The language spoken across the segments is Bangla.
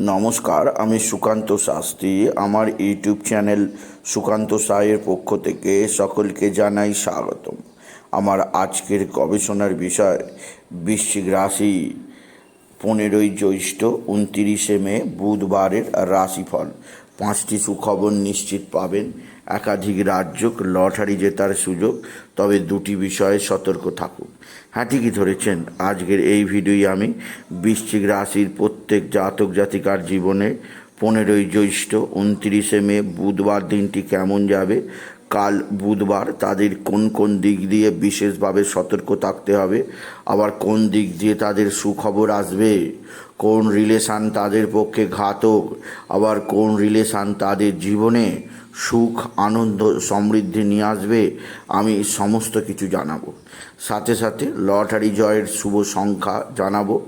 নমস্কার, আমি সুকান্ত শাস্ত্রী। আমার ইউটিউব চ্যানেল সুকান্ত সায়ের পক্ষ থেকে সকলকে জানাই স্বাগতম। আমার আজকের গবেষণার বিষয়, বৃশ্চিক রাশি পনেরোই জ্যৈষ্ঠ, উনতিরিশে মে, বুধবারের রাশিফল। পাঁচটি সুখবর নিশ্চিত পাবেন। একাধিক রাজ্য লটারি জেতার সুযোগ, তবে দুটি বিষয়ে সতর্ক থাকুন। হ্যাঁ ঠিকই ধরেছেন। আজকের এই ভিডিওই আমি বৃশ্চিক রাশির প্রত্যেক জাতক জাতিকার জীবনে পনেরোই জ্যৈষ্ঠ, উনত্রিশে মে, বুধবার দিনটি কেমন যাবে, কাল বুধবার তাদের কোন কোন দিক দিয়ে বিশেষভাবে সতর্ক থাকতে হবে, আবার কোন দিক দিয়ে তাদের সুখবর আসবে কোন রিলেশান তাদের পক্ষে ঘাতক? আবার কোন রিলেশান তাদের জীবনে সুখ, আনন্দ, সমৃদ্ধি নিয়ে আসবে? আমি সমস্ত কিছু জানাব। সাথে সাথে লটারি জয়ের শুভ সংখ্যা জানাব।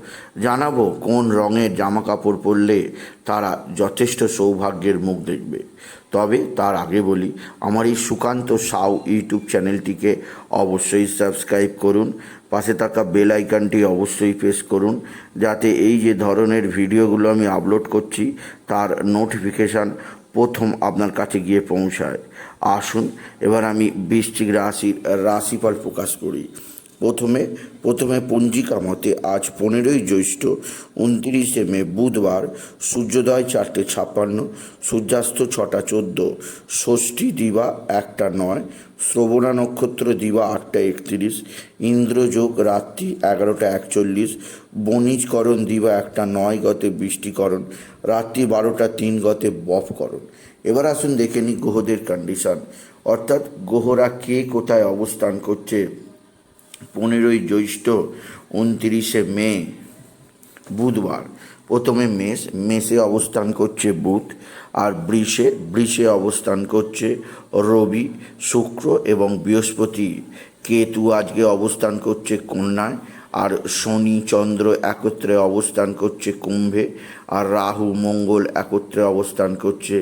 জানাব কোন রঙের জামা কাপড় পরলে তারা যথেষ্ট সৌভাগ্যের মুখ দেখবে। তবে তার আগে বলি, আমার এই সুকান্ত সাউ ইউটিউব চ্যানেলটিকে অবশ্যই সাবস্ক্রাইব করুন। পাশে থাকা বেল আইকনটি অবশ্যই প্রেস করুন, যাতে এই যে ধরনের ভিডিওগুলো আমি আপলোড করছি, তার নোটিফিকেশান প্রথম আপনার কাছে গিয়ে পৌঁছায়। আসুন, এবার আমি বৃষ্টিক রাশির রাশিফল প্রকাশ করি। প্রথমে প্রথমে পঞ্জিকা মতে আজ পনেরোই জ্যৈষ্ঠ উনত্রিশে মে বুধবার সূর্যোদয় চারটে ছাপ্পান্ন, সূর্যাস্ত ছটা চোদ্দ, ষষ্ঠী দিবা একটা নয়, শ্রবণা নক্ষত্র দিবা আটটা একত্রিশ ইন্দ্রযোগ রাত্রি এগারোটা একচল্লিশ বণিজকরণ দিবা একটা নয় গতে বৃষ্টিকরণ রাত্রি বারোটা তিন গতে বফকরণ এবার আসুন দেখে নিই গ্রহদের কন্ডিশন অর্থাৎ গ্রহরা কে কোথায় অবস্থান করছে? পনেরোই জ্যৈষ্ঠ উনতিরিশে মে, বুধবার। প্রথমে মেষ, মেষে অবস্থান করছে বুধ, আর বৃষে বৃষে অবস্থান করছে রবি, শুক্র এবং বৃহস্পতি। কেতু আজকে অবস্থান করছে কন্যায়, আর শনি, চন্দ্র একত্রে অবস্থান করছে কুম্ভে, আর রাহু, মঙ্গল একত্রে অবস্থান করছে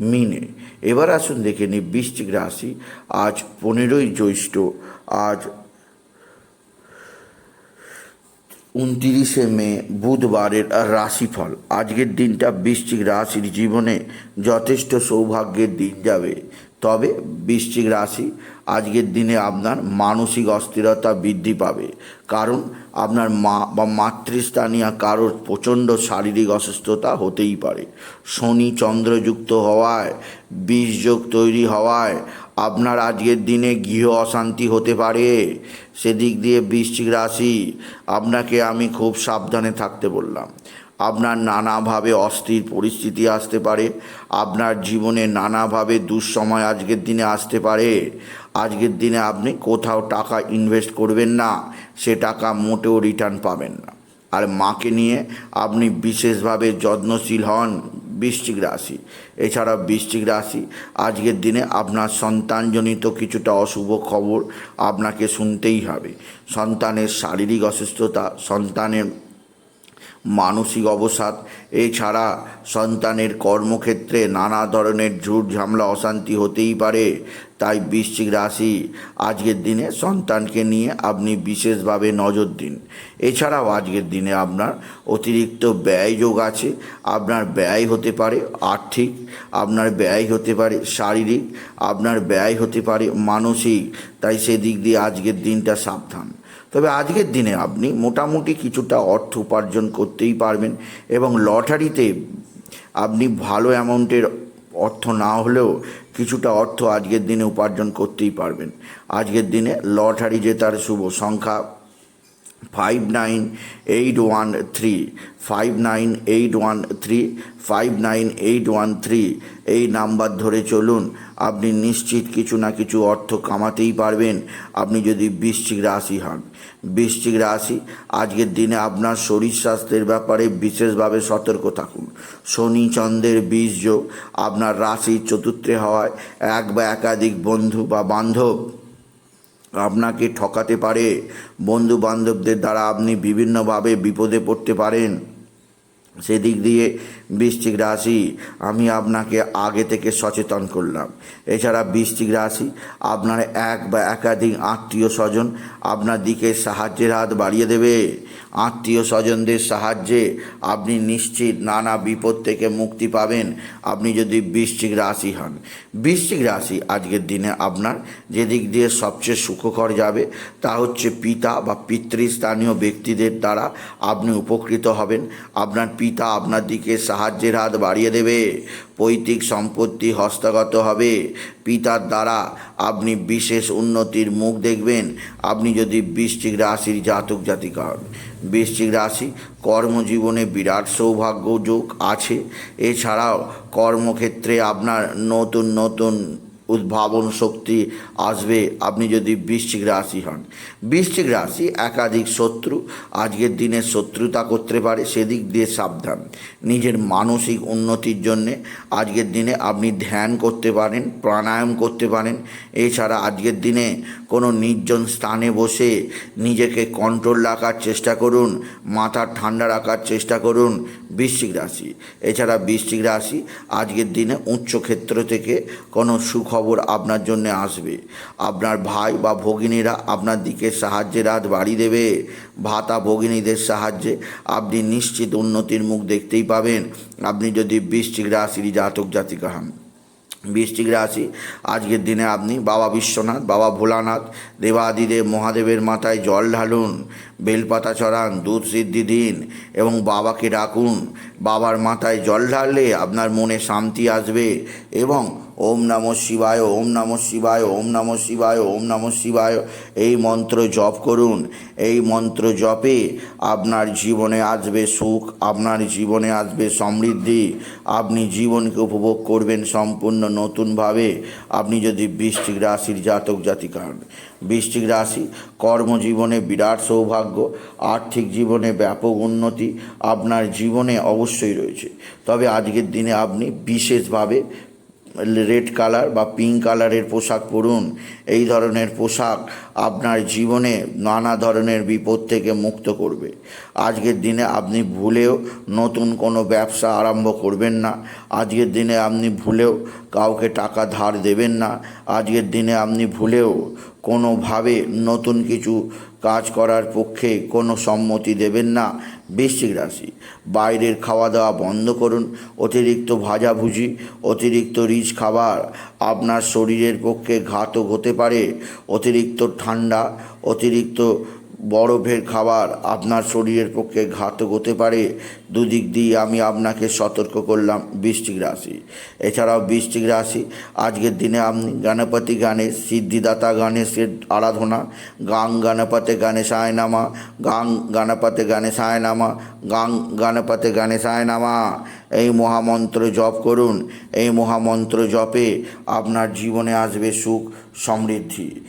মিনে। এবার আসুন দেখে নিই বৃশ্চিক রাশি। আজ পনেরোই জ্যৈষ্ঠ, আজ উনতিরিশে মে, বুধবারের রাশিফল। আজকের দিনটা বৃশ্চিক রাশির জীবনে যথেষ্ট সৌভাগ্যের দিন যাবে। তবে বৃশ্চিক রাশি আজকের দিনে আপনার মানসিক অস্থিরতা বৃদ্ধি পাবে। কারণ আপনার মা বা মাতৃস্থানীয় কারোর প্রচণ্ড শারীরিক অসুস্থতা হতেই পারে। শনি চন্দ্রযুক্ত হওয়ায়, বীজযোগ তৈরি হওয়ায় আপনার আজকের দিনে গৃহ অশান্তি হতে পারে। সেদিক দিয়ে বৃশ্চিক রাশি, আপনাকে আমি খুব সাবধানে থাকতে বললাম। আপনার নানাভাবে অস্থির পরিস্থিতি আসতে পারে। আপনার জীবনে নানাভাবে দুঃসময় আজকের দিনে আসতে পারে। আজকের দিনে আপনি কোথাও টাকা ইনভেস্ট করবেন না, সে টাকা মোটেও রিটার্ন পাবেন না। আর মাকে নিয়ে আপনি বিশেষভাবে যত্নশীল হন। বৃশ্চিক রাশি। এছাড়া বৃশ্চিক রাশি, আজকের দিনে আপনার সন্তানজনিত কিছুটা অশুভ খবর আপনাকে শুনতেই হবে। সন্তানের শারীরিক অসুস্থতা, সন্তানের মানসিক অবসাদ। এছাড়া সন্তানের কর্মক্ষেত্রে নানা ধরনের ঝুট ঝামলা, অশান্তি হতেই পারে। তাই বৃশ্চিক রাশি, আজকের দিনে সন্তানকে নিয়ে আপনি বিশেষভাবে নজর দিন। এছাড়াও আজকের দিনে আপনার অতিরিক্ত ব্যয় যোগ আছে। আপনার ব্যয় হতে পারে আর্থিক, আপনার ব্যয় হতে পারে শারীরিক, আপনার ব্যয় হতে পারে মানসিক। তাই সেদিক দিয়ে আজকের দিনটা সাবধান। তবে আজকের দিনে আপনি মোটামুটি কিছুটা অর্থ উপার্জন করতেই পারবেন এবং লটারিতে আপনি ভালো অ্যামাউন্টের অর্থ না হলেও কিছুটা অর্থ আজকের দিনে উপার্জন করতেই পারবেন। আজকের দিনে লটারি জেতার শুভ সংখ্যা five nine eight one three five nine eight one three five nine eight one three এই নাম্বার ধরে চলুন। আপনি নিশ্চিত কিছু না কিছু অর্থ কামাতেই পারবেন। আপনি যদি বৃশ্চিক রাশি হন। বৃশ্চিক রাশি, আজকের দিনে আপনার শরীর স্বাস্থ্যের ব্যাপারে বিশেষভাবে সতর্ক থাকুন। শনি চন্দ্রের বীজ যোগ, আপনার রাশি চতুর্থে হওয়ায় এক বা একাধিক বন্ধু বা বান্ধব আপনাকে ঠকাতে পারে। বন্ধু বান্ধবদের দ্বারা আপনি বিভিন্নভাবে বিপদে পড়তে পারেন। সেদিক দিয়ে বৃশ্চিক রাশি, আমি আপনাকে আগে থেকে সচেতন করলাম। এছাড়া বৃশ্চিক রাশি, আপনার এক বা একাধিক আত্মীয় স্বজন আপনার দিকে সাহায্যের হাত বাড়িয়ে দেবে। আত্মীয় স্বজনদের সাহায্যে আপনি নিশ্চিত নানা বিপদ থেকে মুক্তি পাবেন, আপনি যদি বৃশ্চিক রাশি হন। বৃশ্চিক রাশি আজকের দিনে আপনার যে দিক দিয়ে সবচেয়ে সুখকর যাবে, তা হচ্ছে পিতা বা পিতৃস্থানীয় ব্যক্তিদের দ্বারা আপনি উপকৃত হবেন। আপনার পিতা আপনার দিকে সাহায্যের হাত বাড়িয়ে দেবে। পৈতৃক সম্পত্তি হস্তগত হবে। পিতার দ্বারা আপনি বিশেষ উন্নতির মুখ দেখবেন। আপনি যদি বৃশ্চিক রাশির জাতক জাতিকা হন বৃশ্চিক রাশি কর্মজীবনে বিরাট সৌভাগ্য যোগ আছে। এছাড়াও কর্মক্ষেত্রে আপনার নতুন নতুন উদ্ভাবন শক্তি আসবে। আপনি যদি বৃশ্চিক রাশি হন, বৃশ্চিক রাশি একাধিক শত্রু, আজকের দিনে শত্রুতা করতে পারে, সেদিক দিয়ে সাবধান। নিজের মানসিক উন্নতির জন্যে আজকের দিনে আপনি ধ্যান করতে পারেন, প্রাণায়াম করতে পারেন। এছাড়া আজকের দিনে কোনো নির্জন স্থানে বসে নিজেকে কন্ট্রোল রাখার চেষ্টা করুন, মাথা ঠান্ডা রাখার চেষ্টা করুন বৃশ্চিক রাশি। এছাড়া বৃশ্চিক রাশি আজকের দিনে উচ্চ ক্ষেত্র থেকে কোনো সুখবর আপনার জন্য আসবে। আপনার ভাই বা ভগিনীরা আপনার দিকে সাহায্যের হাত বাড়িয়ে দেবে। ভাতা ভগিনীদের সাহায্যে আপনি নিশ্চিত উন্নতির মুখ দেখতেই পাবেন। আপনি যদি বৃশ্চিক রাশির জাতক জাতিকা হন। বৃশ্চিক রাশি, আজকের দিনে আপনি বাবা বিশ্বনাথ, বাবা ভোলানাথ, দেবাদিদেব মহাদেবের মাথায় জল ঢালুন, বেলপাতা চড়ান দুধ সিদ্ধি দিন এবং বাবাকে ডাকুন। বাবার মাথায় জল ঢাললে আপনার মনে শান্তি আসবে এবং ওম নম শিবায়, ওম নম শিবায়, ওম নম শিবায়, ওম নম শিবায়। এই মন্ত্র জপ করুন। এই মন্ত্র জপে আপনার জীবনে আসবে সুখ, আপনার জীবনে আসবে সমৃদ্ধি। আপনি জীবনকে উপভোগ করবেন সম্পূর্ণ নতুনভাবে। আপনি যদি বৃষ্টিক রাশির জাতক জাতিকা হন, বৃশ্চিক রাশি কর্মজীবনে বিরাট সৌভাগ্য, আর্থিক জীবনে ব্যাপক উন্নতি, আপনার জীবনে অবশ্যই রয়েছে। তবে আজকের দিনে আপনি বিশেষভাবে রেড কালার বা পিঙ্ক কালারের পোশাক পরুন। এই ধরনের পোশাক আপনার জীবনে নানা ধরনের বিপদ থেকে মুক্ত করবে। আজকের দিনে আপনি ভুলেও নতুন কোনো ব্যবসা আরম্ভ করবেন না। আজকের দিনে আপনি ভুলেও কাউকে টাকা ধার দেবেন না। আজকের দিনে আপনি ভুলেও কোনোভাবে নতুন কিছু কাজ করার পক্ষে কোনো সম্মতি দেবেন না। বৃশ্চিক রাশি, বাইরের খাওয়া দাওয়া বন্ধ করুন, অতিরিক্ত ভাজাভুজি, অতিরিক্ত রিচ খাবার আপনার শরীরের পক্ষে ঘাতক হতে পারে। অতিরিক্ত ঠান্ডা, অতিরিক্ত বরফের খাবার আপনার শরীরের পক্ষে ঘাতক হতে পারে। দুদিক দিয়ে আমি আপনাকে সতর্ক করলাম বৃষ্টিক রাশি। এছাড়াও বৃষ্টিক রাশি, আজকের দিনে আপনি গণপতি গানে সিদ্ধিদাতা গণেশের আরাধনা, গাং গণপতে গণেশায় নামা গাং গণপতে গণেশায় নামা গাং গণপতে গণেশায় নামা এই মহামন্ত্র জপ করুন। এই মহামন্ত্র জপে আপনার জীবনে আসবে সুখ, সমৃদ্ধি।